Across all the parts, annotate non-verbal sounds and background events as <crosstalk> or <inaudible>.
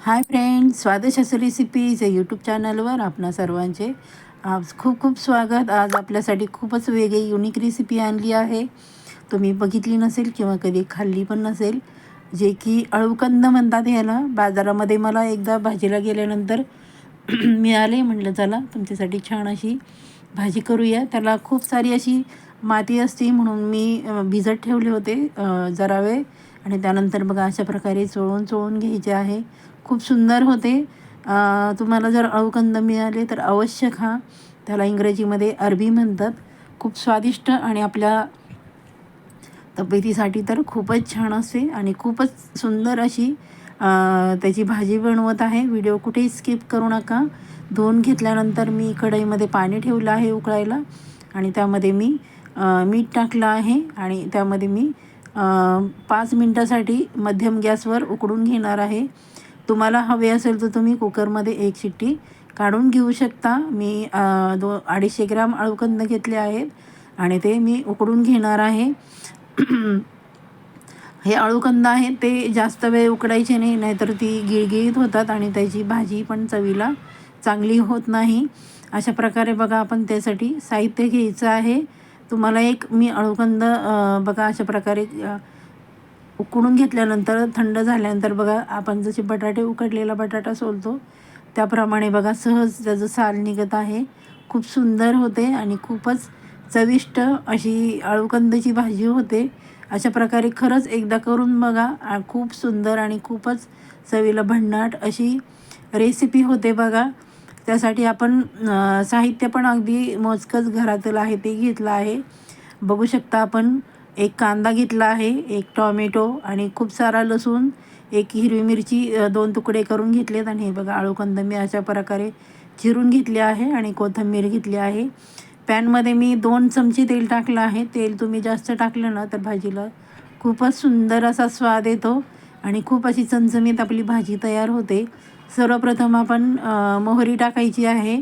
हाय friend स्वादिष्ट recipes या YouTube चॅनलवर आपणा सर्वांचे आज खूप खूप स्वागत. आज आपल्यासाठी खूपच वेगळी युनिक रेसिपी आणली आहे. तुम्ही बघितली नसेल किंवा कधी खाल्ली पण नसेल जे की अळूकंद म्हणतात ह्याला बाजारामध्ये मला एकदा भाजीला गेल्यानंतर <clears throat> मिळाले. म्हटलं चला तुमच्यासाठी छान अशी भाजी करूया. त्याला खूप सारी अशी माती असते म्हणून मी भिजत ठेवले होते. जरा वेळ आणि त्यानंतर बघा अशा प्रकारे चोळून चोळून घ्यायचे आहे. खूप सुंदर होते. तुम्हाला जर अळूकंद मिळाले तर अवश्य खा. त्याला इंग्रजीमध्ये अरबी म्हणतात. खूप स्वादिष्ट आणि आपल्या तब्येतीसाठी तर खूपच छान असते आणि खूपच सुंदर अशी त्याची भाजी बनवत आहे. व्हिडिओ कुठेही स्किप करू नका. धुवून घेतल्यानंतर मी कढईमध्ये पाणी ठेवलं आहे उकळायला आणि त्यामध्ये मी मीठ टाकलं आहे आणि त्यामध्ये मी पाच मिनटासाठी मध्यम गॅसवर उकडून घेणार आहे. तुम्हाला हवे असेल तर तुम्ही कुकरमध्ये एक शिट्टी काढून घेऊ शकता. मी दो अडीचशे ग्राम अळूकंद घेतले आहेत आणि ते मी उकडून घेणार आहे. <clears throat> हे अळूकंद आहे ते जास्त वेळ उकडायचे नाही नाहीतर ती गिळगिळीत होतात आणि त्याची भाजी पण चवीला चांगली होत नाही. अशा प्रकारे बघा आपण त्यासाठी साहित्य घ्यायचं आहे. तुम्हाला एक मी अळूकंद बघा अशा प्रकारे उकडून घेतल्यानंतर थंड झाल्यानंतर बघा आपण जसे बटाटे उकडलेला बटाटा सोलतो त्याप्रमाणे बघा सहज त्याचं साल निघत आहे. खूप सुंदर होते आणि खूपच चविष्ट अशी अळूकंदची भाजी होते. अशा प्रकारे खरंच एकदा करून बघा खूप सुंदर आणि खूपच चवीला भन्नाट अशी रेसिपी होते बघा. त्यासाठी आपण साहित्य पण अगदी मोजकंच घरातलं आहे ते घेतलं आहे. बघू शकता आपण एक कांदा घेतला आहे एक टॉमॅटो आणि खूप सारा लसूण एक हिरवी मिरची दोन तुकडे करून घेतलेत आणि हे बघा आळूकंद मी अशा प्रकारे चिरून घेतले आहे आणि कोथिंबीर घेतली आहे. पॅनमध्ये मी दोन चमचे तेल टाकलं आहे. तेल तुम्ही जास्त टाकलं ना तर भाजीला खूपच सुंदर असा स्वाद येतो. आणि खूप अशी चमचमीत आपली भाजी तयार होते. सर्वप्रथम आपण मोहरी टाकायची आहे.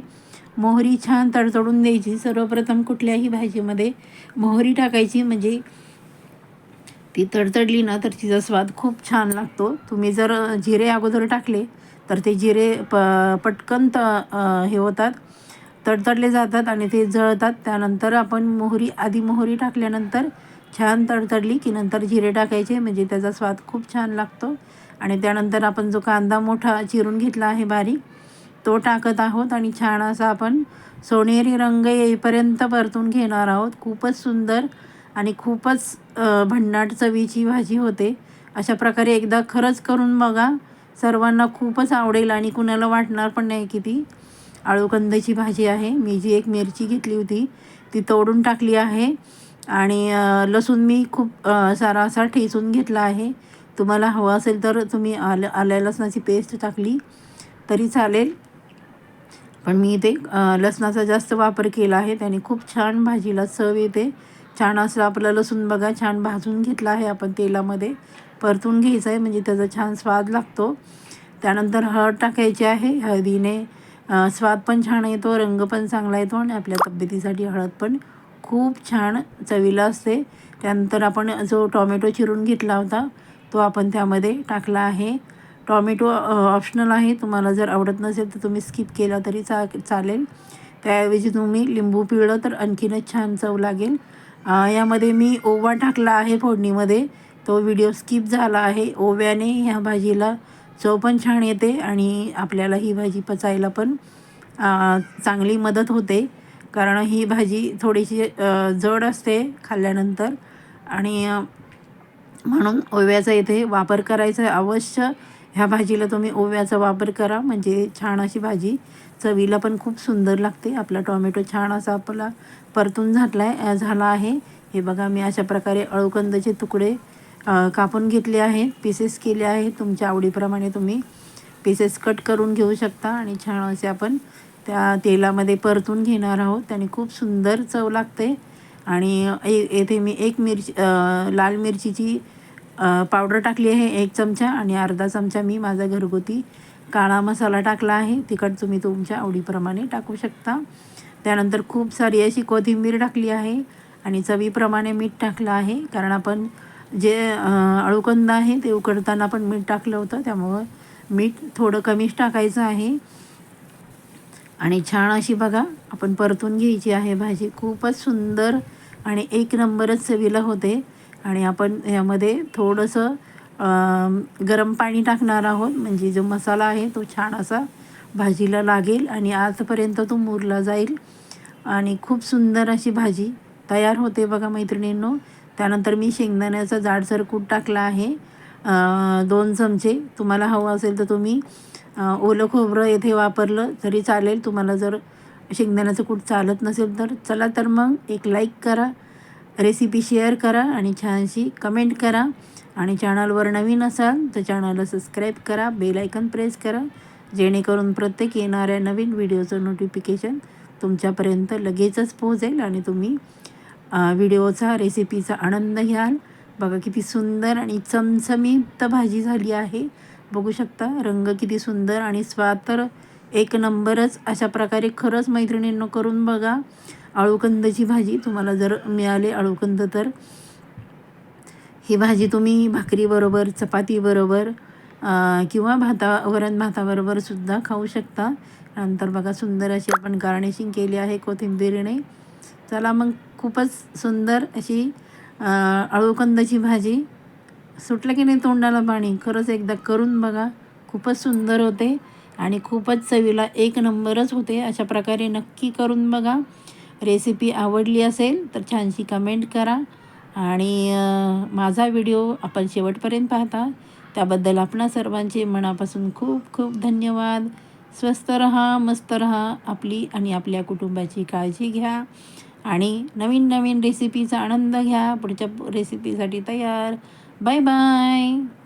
मोहरी छान तडतडून द्यायची. सर्वप्रथम कुठल्याही भाजीमध्ये मोहरी टाकायची. म्हणजे ती तडतडली ना तर तिचा स्वाद खूप छान लागतो. तुम्ही जर जिरे अगोदर टाकले तर ते जिरे प पटकन त हे होतात. तडतडले जातात आणि ते जळतात. त्यानंतर आपण मोहरी आधी मोहरी टाकल्यानंतर छान तडतडली की नंतर जिरे टाकायचे म्हणजे त्याचा स्वाद खूप छान लागतो. आणि त्यानंतर आपण जो कांदा मोठा चिरून घेतला आहे बारीक तो टाकत आहोत आणि छान असा आपण सोनेरी रंग येईपर्यंत परतून घेणार आहोत. खूपच सुंदर आणि खूपच भन्नाट चवीची भाजी होते. अशा प्रकारे एकदा खरंच करून बघा. सर्वांना खूपच आवडेल आणि कुणाला वाटणार पण नाही की ती आळूकंदाची भाजी आहे. मी जी एक मिरची घेतली होती ती तोडून टाकली आहे. आणि लसूण मी खूप सारा असा ठेचून घेतला आहे. तुम्हाला हवं असेल तर तुम्ही आलं आल्या लसणाची पेस्ट टाकली तरी चालेल. पण मी इथे लसणाचा जास्त वापर केला आहे त्याने खूप छान भाजीला चव येते. छान असं आपलं लसूण बघा छान भाजून घेतला आहे आपण तेलामध्ये. परतून घ्यायचं आहे म्हणजे त्याचा छान स्वाद लागतो. त्यानंतर हळद टाकायची आहे हळदीने स्वाद पण छान येतो रंग पण चांगला येतो आणि आपल्या तब्येतीसाठी हळद पण खूप छान चवीला असते. त्यानंतर आपण जो टॉमॅटो चिरून घेतला होता तो आपण त्यामध्ये टाकला आहे. टॉमॅटो ऑप्शनल आहे. तुम्हाला जर आवडत नसेल तर तुम्ही स्किप केला तरी चा चालेल. त्याऐवजी तुम्ही लिंबू पिळलं तर आणखीनच छान चव लागेल. यामध्ये मी ओवा टाकला आहे फोडणीमध्ये. तो व्हिडिओ स्किप झाला आहे. ओव्याने ह्या भाजीला चव पण छान येते आणि आपल्याला ही भाजी पचायला पण चांगली मदत होते. कारण ही भाजी थोडीशी जड असते खाल्ल्यानंतर. आणि म्हणून ओव्याचा इथे वापर करायचा आहे अवश्य. ह्या भाजीला तुम्ही ओव्याचा वापर करा. म्हणजे छान अशी भाजी. चवीला पण खूप सुंदर लागते. आपला टॉमॅटो छान असा आपला परतून झाटला आहे झाला आहे. हे बघा मी अशा प्रकारे अळूकंदाचे तुकडे कापून घेतले आहेत. पीसेस केले आहेत. तुमच्या आवडीप्रमाणे तुम्ही पीसेस कट करून घेऊ शकता. आणि छान असे आपण त्या तेलामध्ये परतून घेणार आहोत. त्याने खूप सुंदर चव लागते. आणि ए येथे मी एक मिरची लाल मिरचीची पावडर टाकली आहे एक चमचा आणि अर्धा चमचा मी माझा घरगुती काळा मसाला टाकला आहे. तिखट तुम्ही तुमच्या आवडीप्रमाणे टाकू शकता. त्यानंतर खूप सारी अशी कोथिंबीर टाकली आहे आणि चवीप्रमाणे मीठ टाकलं आहे. कारण आपण जे अळूकंद आहे ते उकडताना पण मीठ टाकलं होतं. त्यामुळं मीठ थोडं कमीच टाकायचं आहे. आणि छान अशी बघा आपण परतून घ्यायची आहे भाजी. खूपच सुंदर आणि एक नंबरच चवीला होते. आणि आपण यामध्ये थोडंसं गरम पाणी टाकणार आहोत. म्हणजे जो मसाला आहे तो छान असा भाजीला लागेल आणि आजपर्यंत तो मुरला जाईल. आणि खूप सुंदर अशी भाजी तयार होते बघा मैत्रिणींनो. त्यानंतर मी शेंगदाण्याचा जाडसर कूट टाकला आहे. दोन चमचे. तुम्हाला हवं असेल तर तुम्ही ओलं खोबरं येथे वापरलं तरी चालेल. तुम्हाला जर शेंगदाण्याचं कूट चालत नसेल तर चला तर मग एक लाईक करा रेसिपी शेअर करा आणि छानशी कमेंट करा. आणि चॅनलवर नवीन असाल तर चॅनलला सबस्क्राईब करा बेल आयकन प्रेस करा. जेणेकरून प्रत्येक येणाऱ्या नवीन व्हिडिओचं नोटिफिकेशन तुमच्यापर्यंत लगेचच पोहोचेल आणि तुम्ही व्हिडिओचा रेसिपीचा आनंद घ्याल. बघा किती सुंदर आणि चमचमीत भाजी झाली आहे. बघू शकता रंग किती सुंदर आणि स्वाद तर एक नंबरच. अशा प्रकारे खरंच मैत्रिणींनो करून बघा. अळूकंदची भाजी तुम्हाला जर मिळाले अळूकंद तर. ही भाजी तुम्ही भाकरीबरोबर चपातीबरोबर किंवा भाता वरण भाताबरोबर सुद्धा खाऊ शकता. नंतर बघा सुंदर अशी आपण गार्निशिंग केली आहे कोथिंबीरीने. चला मग खूपच सुंदर अशी अ, अळूकंदाची भाजी सुटलं की नाही तोंडाला पाणी? खरंच एकदा करून बघा. खूपच सुंदर होते आणि खूपच चवीला एक नंबरच होते. अशा प्रकारे नक्की करून बघा. रेसिपी आवडली असेल तर छानशी कमेंट करा. आणि माझा व्हिडिओ आपण शेवटपर्यंत पाहता. त्याबद्दल आपणा सर्वांचे मनापासून खूप खूप धन्यवाद. स्वस्त रहा मस्त रहा. आपली आणि आपल्या कुटुंबाची काळजी घ्या. आणि नवीन नवीन रेसिपीचा आनंद घ्या. पुढच्या रेसिपीसाठी तयार. Bye-bye!